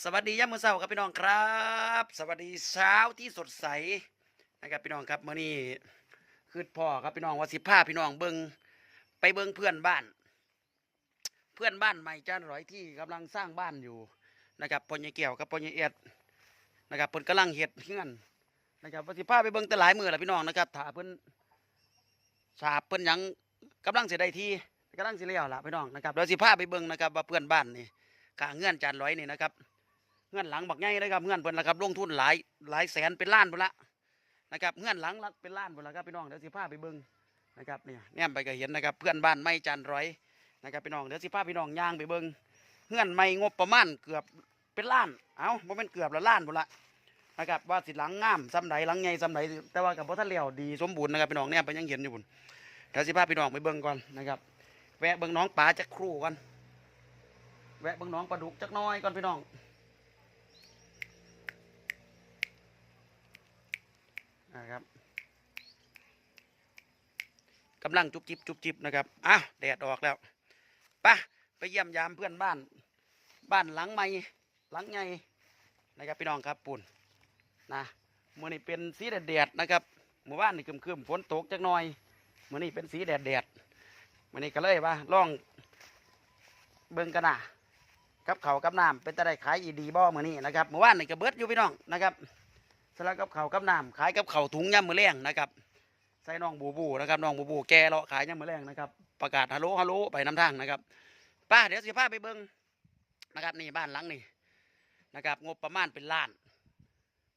สวัสดียามมื้อเช้าครับพี่น้องครับ สวัสดีเช้าที่สดใสนะครับพี่น้องครับมื้อนี้คือพ่อครับพี่น้องว่าสิพาพี่น้องเบิงไปเบิงเพื่อนบ้าน เพื่อนบ้านใหม่จานร้อยที่กำลังสร้างบ้านอยู่นะครับพ่อใหญ่แก้วกับพ่อใหญ่เอ็ดนะครับเพิ่นกำลังเฮ็ดเฮือนนะครับว่าสิพาไปเบิงแต่หลายมือแหละพี่น้องนะครับถ้าเพิ่นสาบเพิ่นยังกำลังเสิได้ที่กำลังเสิแล้วล่ะพี่น้องนะครับเดี๋ยวสิพาไปเบิงนะครับว่าเพื่อนบ้านนี่กาเงื่อนจานร้อยนี่นะครับ เงื่อนหลังบักใหญ่เลยครับเงื่อนเพิ่นละครับลงทุนหลายหลายแสนเป็นล้านพุ่นละนะครับเงื่อนหลังละเป็นล้านพุ่นละครับพี่น้องเดี๋ยวสิพาไปเบิ่งนะครับเนี่ยแนมไปก็เห็นนะครับเพื่อนบ้านไม่จันร้อยนะครับพี่น้องเดี๋ยวสิพาพี่น้องย่างไปเบิ่งเงื่อนไม่งบประมาณเกือบเป็นล้านเอ้าบ่แม่นเกือบละล้านพุ่นละนะครับว่าสิหลังงามซ้ำใดหลังใหญ่ซ้ำใดแต่ว่ากับบ่ทันแล้วดีสมบูรณ์นะครับพี่น้องเนี่ยไปยังเห็นอยู่พุ่นเดี๋ยวสิพาพี่น้องไปเบิ่งก่อนนะครับแวะเบิ่งน้องปลาจักครู่ก่อนแวะเบิ่งน้องปลาดุกจักน้อยก่อนพี่น้อง นะครับกำลังจุบจิบจุบจิบนะครับอ้าวแดดออกแล้วไปะไปเยี่ยมยามเพื่อนบ้าน บ้านหลังใหม่หลังใหญ่นะครับพี่น้องครับปุ่นนะมื่อนี้เป็นสีแดดแดดๆนะครับหมู่บ้านนี่คึมคึมฝนตกจักหน่อยมื่อนี้เป็นสีแดดแดดๆมื่อนี้ก็เลยว่าล่องเบิ่งกันนะกับเขากับน้ำเป็นตะได้ขายอีดีบ่มื่อนี้นะครับหมู่บ้านนี่ก็เบิดอยู่พี่น้องนะครับ สลับกับเขากับน้ำขายกับเขาถุงย่ำมือแรงนะครับใส่น้องบูบูนะครับน้องบูบูแกเลาะขายย่ำมือแรงนะครับ ประกาศฮัลโหลฮัลโหลไปน้ำทางนะครับป้าเดี๋ยวสิพาไปเบิ้งนะครับนี่บ้านหลังนี่นะครับ งบประมาณเป็นล้าน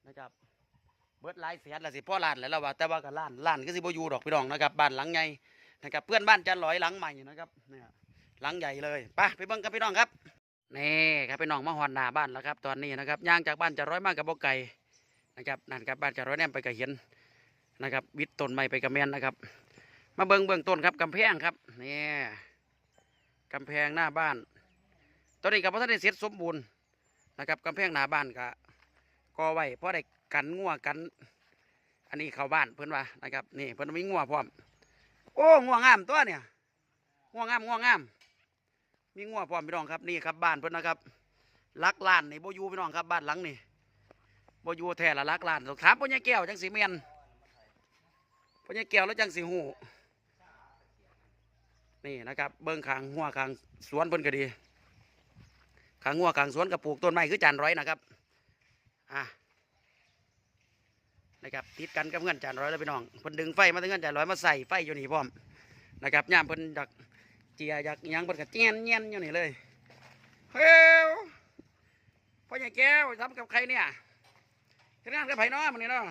นะครับเบิดหลายแสนละสิพ่อล้านแล้วเราว่าแต่ว่าก็ล้านล้านก็สิบอยู่ดอกพี่น้องนะครับบ้านหลังใหญ่นะครับ เพื่อนบ้านจะลอยหลังใหม่นะครับเนี่ยหลังใหญ่เลยป้าไปเบิ้งกันพี่น้องครับนี่ครับพี่น้องมาหอนหน้าบ้านแล้วครับ ตอนนี้นะครับย่างจากบ้านจะร้อยมากกับบ่ไก่ นะครับนั่นครับบ้านจารอยแนมไปกระเห็นนะครับวิดต้นไม้ไปกระเมนนะครับ มาเบิงเบื้องต้นครับกำแพงครับนี่กำแพงหน้าบ้านตอนนี้กับพระท่านได้เสร็จสมบูรณ์นะครับกำแพงหน้าบ้านก็ก่อไว้เพราะได้กันงัวกัน อันนี้เข้าบ้านเพื่อนว่านะครับนี่เพื่อนมีงัวพร้อม โอ้งัวงามตัวเนี่ยงัวงามงัวงาม มีงัวพร้อมพี่น้องครับนี่ครับบ้านเพื่อนนะครับลักล้านนี่โบยูพี่น้องครับบ้านหลังนี่ บ่อยู่แท้ละลักลานถามพ่อใหญ่แก้วจังสิเมียนพ่อใหญ่แก้วแล้วจังสิหูนี่นะครับ เบิ้องขางหัวขางสวนเพิ่นก็ดีขางหัวขางสวนกับปลูกต้นไม้คือจานร้อยนะครับอะนะครับติดกันกับเงื่อนจานร้อยแล้วพี่น้องเพิ่นดึงไฟมาถึงเงื่อนจานร้อยมาใส่ไฟอยู่นี่พร้อมนะครับย่ามเพิ่นอยากเจียอยากยังเพิ่นก็เจียนเงียนอยู่นี่เลยเฮ้ยพ่อใหญ่แก้วทำกับใครเนี่ย เฮ็ดงานกับไผเนาะมื้อนี้เนาะ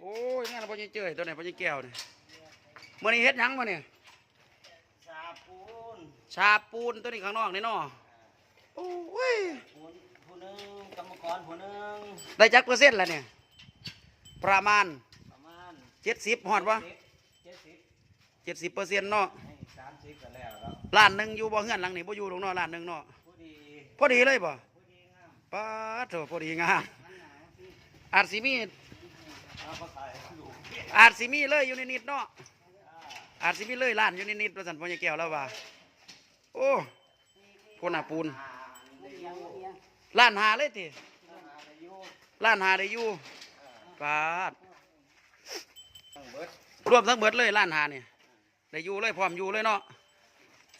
โอ้ยงานกับพ่อใหญ่เจ้ยตัวไหนพ่อใหญ่แก้วนี่มื้อนี้เฮ็ดหยังมื้อนี้ชาปูนชาปูนตัวนี้ข้างนอกนี่เนาะโอ้ยปูนผู้หนึ่งกรรมกรผู้หนึ่งได้จักเปอร์เซ็นต์แล้วเนี่ยประมาณประมาณ70ฮอดบ่เจ็ดสิบ70เปอร์เซ็นต์เนาะให้สามสิบกันแล้วครับล้านหนึงอยู่บ่เฮือนหลังนี้บ่อยู่ตรงเนาะล้านหนึงเนาะผู้ดีพอดีเลยบ่ผู้ดีงาม ป๊าดโถพอดีงามมันหนาวสิอาจสิมีอาไปขายลูกอาจสิมีเลยอยู่นิดเนาะอาจสิมีเลยล้านอยู่นิดๆว่าซั่นพ่อใหญ่แก้วแล้วว่าโอ้พุ่นน่ะปูนอ่าได้อยูล้านหาเลยติได้อยูล้านหาได้อยู่ปาดรวมทั้งเบิดเลยล้านหาเนี่ยได้อยู่เลยพร้อมอยู่เลยเนาะ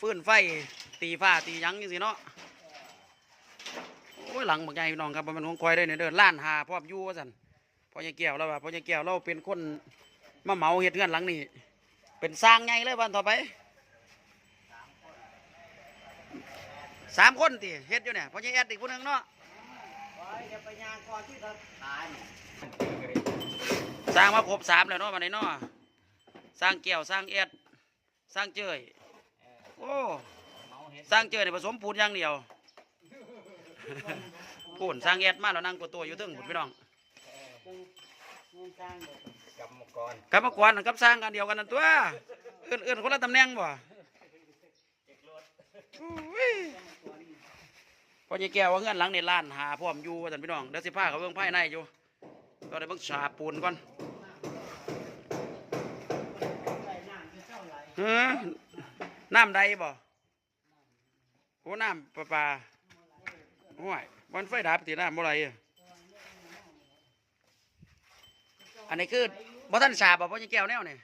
ฟื้นไฟตีฟ้าตียังจังสิเนาะ หลังบักใหญ่พี่น้องครับมันของคอยได้เนี่ยเด้อล้านหาพร้อมยู่ว่าซั่นพ่อใหญ่แก้วแล้วว่าพ่อใหญ่แก้วเราเป็นคนมาเหมาเฮ็ดเฮือนหลังนี้เป็นสร้างใหญ่เลยวันต่อไปสามคนติเฮ็ดอยู่เนี่ยพ่อใหญ่แอดอีกผู้หนึ่งเนาะโอ้างก่ายเนี่ยสร้างมาครบสามแล้วเนาะวันนี้เนาะสร้างแก้วสร้างแอดสร้างเจยเออโอ้สร้างเจอในผสมปูนอย่างเดียว ปูนสร้างแอดมาแล้วนั่งกดตัวอยู่เทึงผุนพี่น้องกำมกรกับมากวนกับสร้างกันเดียวกันนั่นตัวอื่นอื่นคนละตำแหน่งบ่อุ้ยพอจะแก้วว่าเงื่อนหลังในล้านหาพร้อมอยู่ว่าท่านพี่น้องเดี๋ยวสิพาเขาเบิ่งภายในอยู่ตอนนี้เบิ่งฉาบปูนก่อนน้ำที่เท่าไหร่เฮ้อน้ำใดบ่โอ้น้ำประปาเโอ้ย วันไฟดับตีน้ำบ่ไรอะอันนี้คือบ่ท่านสาบบ่พ่อยังแก้วแนวนี่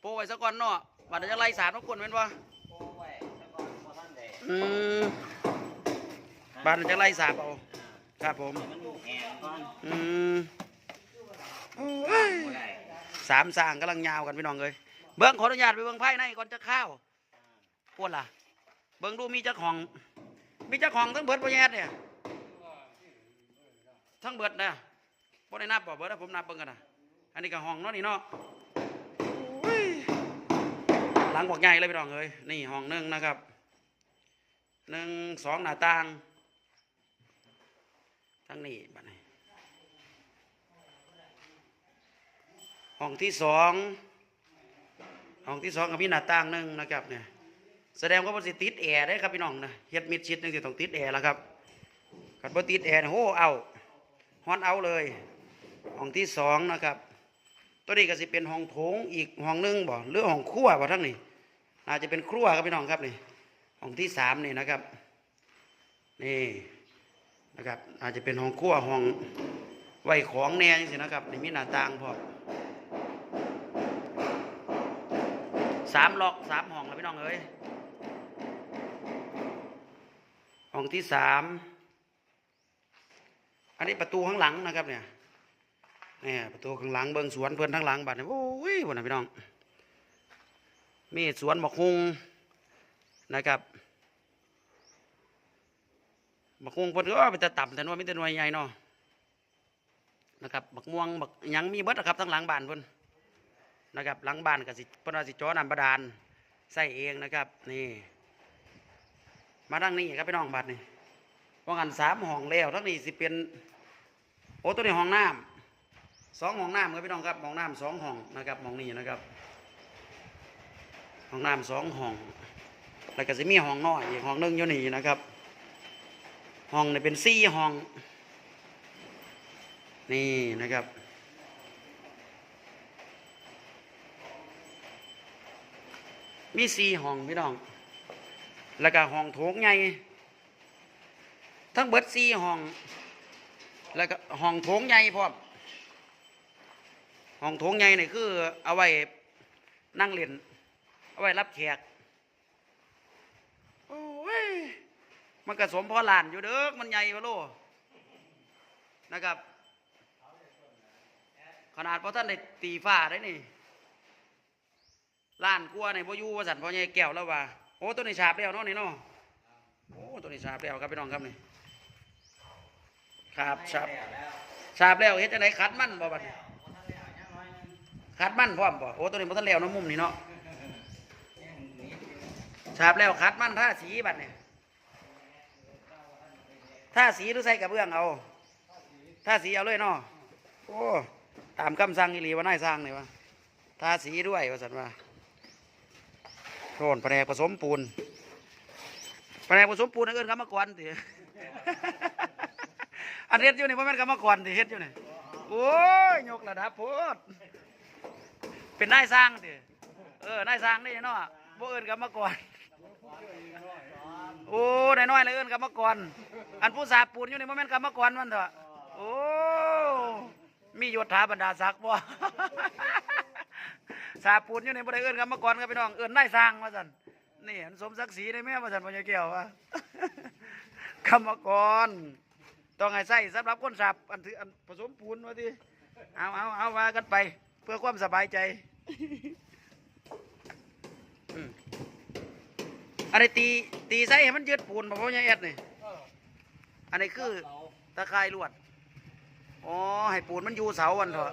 โปรไว้ซะก่อนเนาะบัดเดี๋ยวจะไล่สาบทุกคนแม่นบ่โอ้ไว้แล้วก็บ่ทันได้อืมบัดเดี๋ยวจะไล่สาบเอาครับผมมันแห้งก่อนอืมโอ้ยบ่ได้สามสร้างกำลังยาวกันพี่น้องเลยเบิ้งขออนุญาตไปเบิ้งไพ่ในก่อนจะเข้าวปวดล่ะ เบิ้งดูมีเจ้าของ มีเจ้าของทั้งเบิดปแยดเนี่ย ทั้งเบิดนะบ่ได้นับบ่เบิดนะผมนับเบิ่งกันนะอันนี้ก็ห้องเนาะนี่เนาะหลังบอกใหญ่เลยพี่น้องเอ้ยนี่ห้องหนึ่งนะครับหนึ่งสองหน้าต่างทั้งนี้บัดนี้ห้องที่สองห้องที่สองก็มีหน้าต่างหนึ่งนะครับเนี่ยแสดงว่ามันสิติดแอร์ได้ครับพี่น้องนะเฮ็ดมิดชิดนึงสิต้องติดแอร์แล้วครับขันบ่ติดแอร์โหเอา ฮอนเอาเลย ห้องที่สองนะครับ ตัวนี้ก็สิเป็นห้องโถงอีกห้องหนึงบ่หรือห้องครัวบ่ทั้งนี้อาจจะเป็นครัวครับพี่น้องครับนี่ห้องที่สามนี่นะครับ นี่นะครับ อาจจะเป็นห้องครัวห้องไว้ของแน่จังซี่นะครับนี่มีหน้าต่างพอสามล็อกสามห้องแล้วพี่น้องเอ้ยห้องที่สาม อันนี้ประตูข้างหลังนะครับเนี่ยเนี่ยประตูข้างหลังเบิ้งสวนเพื่อนทั้งหลังบัดเนี่ยโอ้ยวันนะพี่น้อง มีสวนบักฮุงนะครับบักฮุงเพิ่นก็ไปแต่ต่ำแต่ว่ามีแต่หน่วยใหญ่เนาะนะครับบักม่วงบักยังมีเบิดนะครับทั้งหลังบ้านเพิ่นนะครับหลังบ้านก็สิเพนว่าสิจอน้ำบาดาลใส่เองนะครับนี่มาดังนี้ครับพี่น้องบัดนี่ ว่างันสามห้องแล้วทั้งนี้สิเป็นโอ้ตัวนี้ห้องน้ำสองห้องน้ำครับพี่น้องครับห้องน้ำสองห้องนะครับห้องนี้นะครับห้องน้ำสองห้องแล้วก็สิมีห้องน้อยอีกห้องหนึงอยู่นี่นะครับ ห้องนี่เป็นสี่ห้อง นี่นะครับมีสี่ห้องพี่น้อง แล้วก็ห้องโถงใหญ่ ทั้งเบิดสี่ห้อง แล้วก็ห้องโถงใหญ่พร้อมห้องโถงใหญ่นี่คือ เอาไว้นั่งเล่นเอาไว้รับแขกโอ้ยมันกระสมพอหลานอยู่เด้อมันใหญ่พะโลนะครับ ขนาดพอท่านได้ตีฟ้าได้นี่ล้านกลัวในพ่อยู่ว่าสันพ่อใหญ่แก้วแล้วว่าโอ้ตัวนี้ฉาบแล้วเนาะนี่เนาะโอ้ตัวนี้ฉาบแล้วครับพี่น้องครับนี่ ครับฉาบแล้วแล้วฉาบแล้วเฮ็ดจังไดขัดมันบ่บัดนี้บ่ทันแล้วยังน้อยหนึงขัดมันพร้อมบ่โอ้ตัวนี้บ่ทันแล้วเนาะมุมนี่เนาะยังนิดอยู่ฉาบแล้วขัดมันท่าสีบัดนี้ท่าสีหรือใส่กระเบื้องเอาท่าสีเอาเลยเนาะโอ้ตามคำสั่งอีหลีว่านายสร้างนี่วะท่าสีด้วยว่าสันว่าโทนแผนกผสมปูนแผนกผสมปูนนั่นเอิ้นกรรมกรติอั อันเฮ็ดอยู่นี่บ่แม่นกรรมกรติเฮ็ดอยู่นี่โอ้ยยกระดับโพดเป็นนายสร้างติเออนายสร้างนี่เนาะบ่เอิ้นกรรมกรโอ้นายน้อยเลยเอิ้นกรรมกรอันผู้สาปูนอยู่นี่บ่แม่นกรรมกรมันเถอะโอ้มียศถาบรรดาศักดิ์บ่สาปูนอยู่นี่บ่ได้เอิ้นกรรมกรครับพี่น้องเอิ้นนายสร้างว่าซั่นนี่อันสมศักดิ์ศรีได้ไหมว่าสันพญาเกี่ยววะกรรมกร ต้องให้ใส่สำหรับคนสับอันถืออันผสมปูนว่าทีเอาเอาเอาว่ากันไป เพื่อความสบายใจอืมอันนี้ตีตีใส่ให้มันยืดปูนบ่พ่อใหญ่แอดนี่อันนี้คือตะไคร่ลวดอ๋อให้ปูนมันอยู่เสาวันเถอะ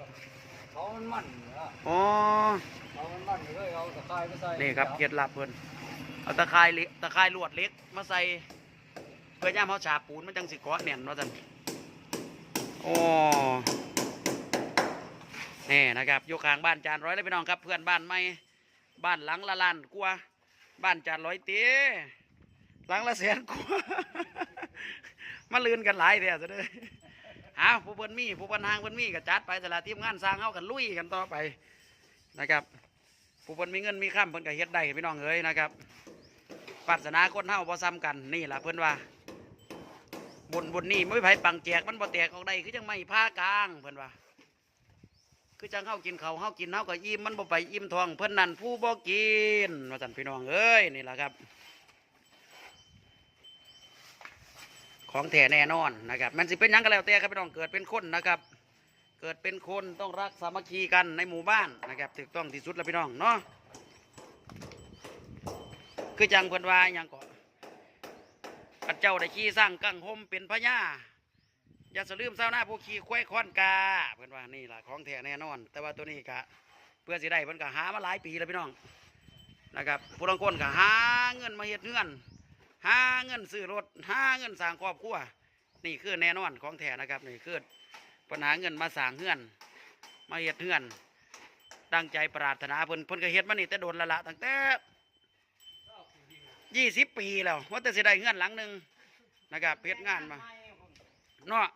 เขามันมันเหรออ๋อเขามันมันเลยเอาตะไคร้ไปใส่นี่ครับเคล็ดลับเพิ่นเอาตะไคร่เหล็กตะไคร่ลวดเล็กมาใส่ เพื่อย่ามเขาฉาปูนมันจังสิกาะแน่นว่าซั่นโอ้นี่นะครับยู่ข้างบ้านจานร้อยเลยพี่น้องครับ เพื่อนบ้านใหม่บ้านหลังละล้านกว่าบ้านจานร้อยเต้หลังละแสนกว่ามาลืนกันหลายเดียวซะเด้อเอาผู้เพิ่นมีผู้เพิ่นหางเพิ่นมีก็จัดไปแต่ละทีมงานสร้างเฮากันลุยกันต่อไปนะครับ ผู้เพิ่นมีเงินมีข้ามเพิ่นก็เฮ็ดได้พี่น้องเอ้ยนะครับปรารถนาคนเฮาบ่ซ้ำกันนี่แหละเพิ่นว่า บนบนนี่ไม่ไผ่ปังแจกมันบ่แตกออกได้คือจังไม่ผ้ากลางเพิ่นว่าคือจังเฮากินเขาวเฮากินเฮาก็อิ่มมันบ่ไปอิ่มท้องเพิ่นนั่นผู้บ่กินว่าซั่นพี่น้องเอ้ยนี่แหละครับ ของแท้แน่นอนนะครับ มันสิเป็นยังก็แล้วแต่ครับพี่น้องเกิดเป็นคนนะครับ เกิดเป็นคนต้องรักสามัคคีกันในหมู่บ้านนะครับถูกต้องที่สุดแล้วพี่น้องเนาะคือจังเพิ่นว่าหยังก่อน ข้าเจ้าได้ขี่สร้างกังหมเป็นพญาอย่าสลืมเศร้าหน้าผู้ขี่ควายค้อนกาเพิ่อนว่านี่ล่ะของแท้แน่นอน แต่ว่าตัวนี้กะเพื่อสิได้เพิ่อนก็หามาหลายปีแล้วพี่น้องนะครับผู้ลางคนก็หาเงินมาเฮ็ดเงื่อนหาเงินซื้อรถหาเงินสร้างครอบครัวนี่คือแน่นอนของแท้นะครับนี่คือปัญหาเงินมาสร้างเงื่อน มาเฮ็ดเงื่อนตั้งใจปรารถนาเพิ่นเพิ่นก็เฮ็ดมานี่แต่โดนละละตั้งแต่ ยี่สิบปีแล้วว่าแต่สิได้เงื่อนหลังหนึ่งนะครับเฮ็ดงานมาเนาะ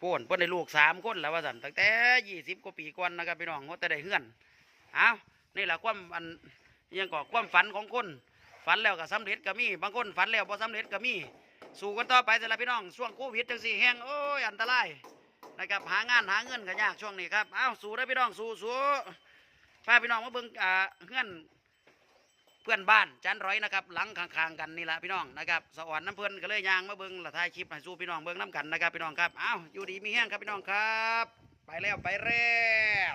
พูนเพิ่นได้ลูกสามคนแล้วว่าสั่นตั้งแต่ยี่สิบกว่าปีก่อนนะครับพี่น้องว่าแต่ได้เงื่อนเอานี่แหละความอันยังก็ความฝันของคนฝันแล้วก็สำเร็จก็มีบางคนฝันแล้วพอสำเร็จก็มีสู้กันต่อไปสำหรับพี่น้องช่วงโควิดจังสี่แห้งโอ้ยอันตรายนะครับหางานหาเงินก็ยากช่วงนี้ครับเอ้าสู้ได้พี่น้องสู้สู้พาพี่น้องมาเบิ่งอ่าเงื่อน พื่อนบ้านจันร้อยนะครับหลังข้างๆกันนี่แหละพี่น้องนะครับสวรรค์น้ำเพื่อนก็เลยยางมาเบิ้งละท้ายคลิปให้สู้พี่น้องเบิ้งน้ำกันนะครับพี่น้องครับเอ้าอยู่ดีมีแห้งครับพี่น้องครับ ไปแล้วไปแล้ว